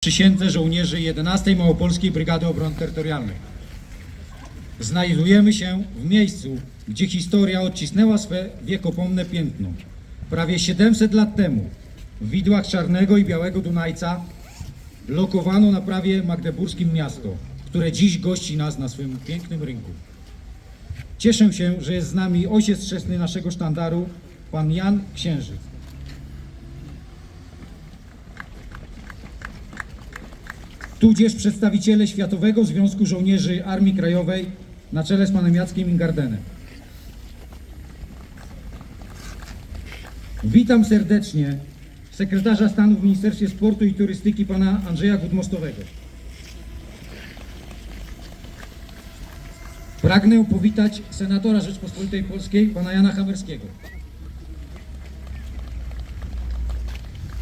przysiędze żołnierzy 11 Małopolskiej Brygady Obrony Terytorialnej. Znajdujemy się w miejscu, gdzie historia odcisnęła swe wiekopomne piętno. Prawie 700 lat temu w widłach Czarnego i Białego Dunajca lokowano na prawie magdeburskim miasto, które dziś gości nas na swym pięknym rynku. Cieszę się, że jest z nami ojciec chrzestny naszego sztandaru, pan Jan Księżyc. Tudzież przedstawiciele Światowego Związku Żołnierzy Armii Krajowej na czele z panem Jackiem Ingardenem. Witam serdecznie sekretarza stanu w Ministerstwie Sportu i Turystyki pana Andrzeja Gudmostowego. Pragnę powitać senatora Rzeczpospolitej Polskiej pana Jana Hamerskiego.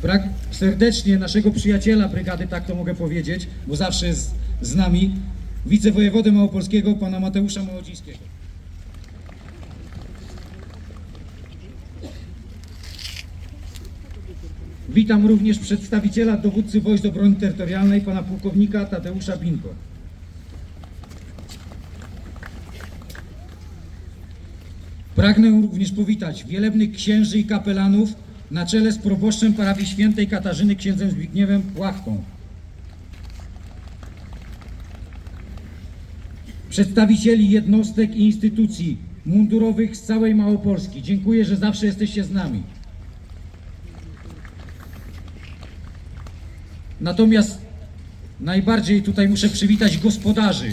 Prak serdecznie naszego przyjaciela brygady, tak to mogę powiedzieć, bo zawsze jest z nami, wicewojewodę małopolskiego, pana Mateusza Małodzińskiego. Witam również przedstawiciela dowódcy Wojsk Obrony Terytorialnej, pana pułkownika Tadeusza Binko. Pragnę również powitać wielebnych księży i kapelanów na czele z proboszczem parafii świętej Katarzyny księdzem Zbigniewem Płachtą. Przedstawicieli jednostek i instytucji mundurowych z całej Małopolski. Dziękuję, że zawsze jesteście z nami. Natomiast najbardziej tutaj muszę przywitać gospodarzy,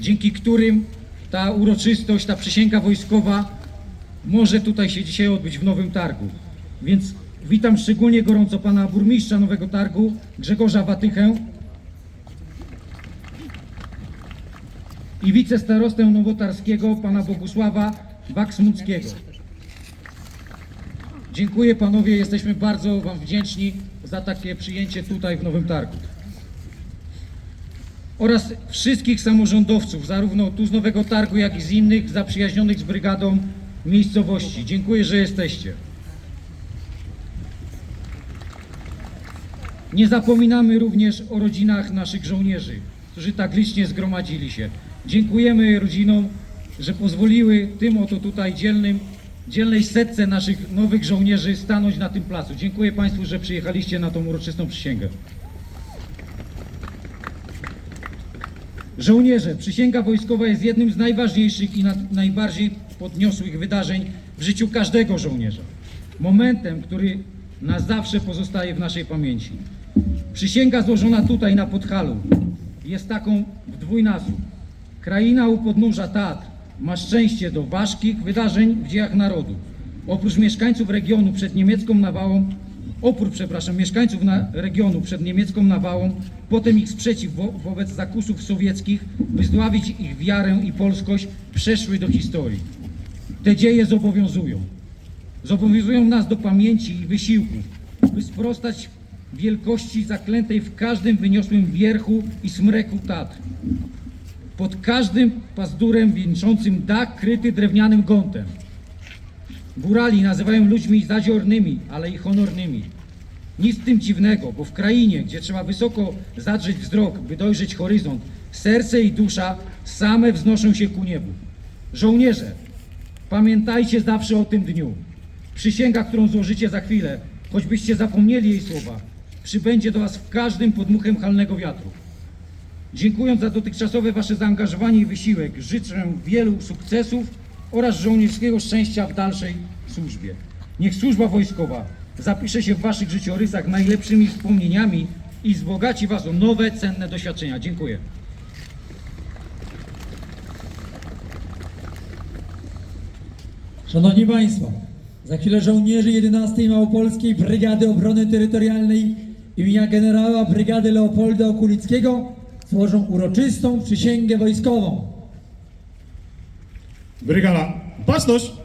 dzięki którym ta uroczystość, ta przysięga wojskowa może tutaj się dzisiaj odbyć w Nowym Targu. Więc witam szczególnie gorąco pana burmistrza Nowego Targu, Grzegorza Watychę i wicestarostę nowotarskiego, pana Bogusława Waksmuckiego. Dziękuję panowie, jesteśmy bardzo wam wdzięczni za takie przyjęcie tutaj w Nowym Targu. Oraz wszystkich samorządowców, zarówno tu z Nowego Targu, jak i z innych zaprzyjaźnionych z brygadą miejscowości. Dziękuję, że jesteście. Nie zapominamy również o rodzinach naszych żołnierzy, którzy tak licznie zgromadzili się. Dziękujemy rodzinom, że pozwoliły tym oto tutaj dzielnym, dzielnej setce naszych nowych żołnierzy stanąć na tym placu. Dziękuję Państwu, że przyjechaliście na tą uroczystą przysięgę. Żołnierze, przysięga wojskowa jest jednym z najważniejszych i na, najbardziej podniosłych wydarzeń w życiu każdego żołnierza. Momentem, który na zawsze pozostaje w naszej pamięci. Przysięga złożona tutaj na Podhalu jest taką w dwójnasób. Kraina u podnóża Tatr ma szczęście do ważkich wydarzeń w dziejach narodu. Oprócz mieszkańców regionu przed niemiecką nawałą, opór, przepraszam, mieszkańców na, regionu przed niemiecką nawałą, potem ich sprzeciw wo, wobec zakusów sowieckich, by zdławić ich wiarę i polskość, przeszły do historii. Te dzieje zobowiązują. Zobowiązują nas do pamięci i wysiłków, by sprostać wielkości zaklętej w każdym wyniosłym wierchu i smreku Tatr. Pod każdym pazdurem wieńczącym dach kryty drewnianym gątem. Górali nazywają ludźmi zadziornymi, ale i honornymi. Nic tym dziwnego, bo w krainie, gdzie trzeba wysoko zadrzeć wzrok, by dojrzeć horyzont, serce i dusza same wznoszą się ku niebu. Żołnierze, pamiętajcie zawsze o tym dniu. Przysięga, którą złożycie za chwilę, choćbyście zapomnieli jej słowa, przybędzie do Was w każdym podmuchem halnego wiatru. Dziękując za dotychczasowe Wasze zaangażowanie i wysiłek, życzę wielu sukcesów oraz żołnierskiego szczęścia w dalszej służbie. Niech służba wojskowa zapisze się w Waszych życiorysach najlepszymi wspomnieniami i wzbogaci Was o nowe, cenne doświadczenia. Dziękuję. Szanowni Państwo, za chwilę żołnierzy 11 Małopolskiej Brygady Obrony Terytorialnej imienia generała Brygady Leopolda Okulickiego złożą uroczystą przysięgę wojskową. Brygada, baczność!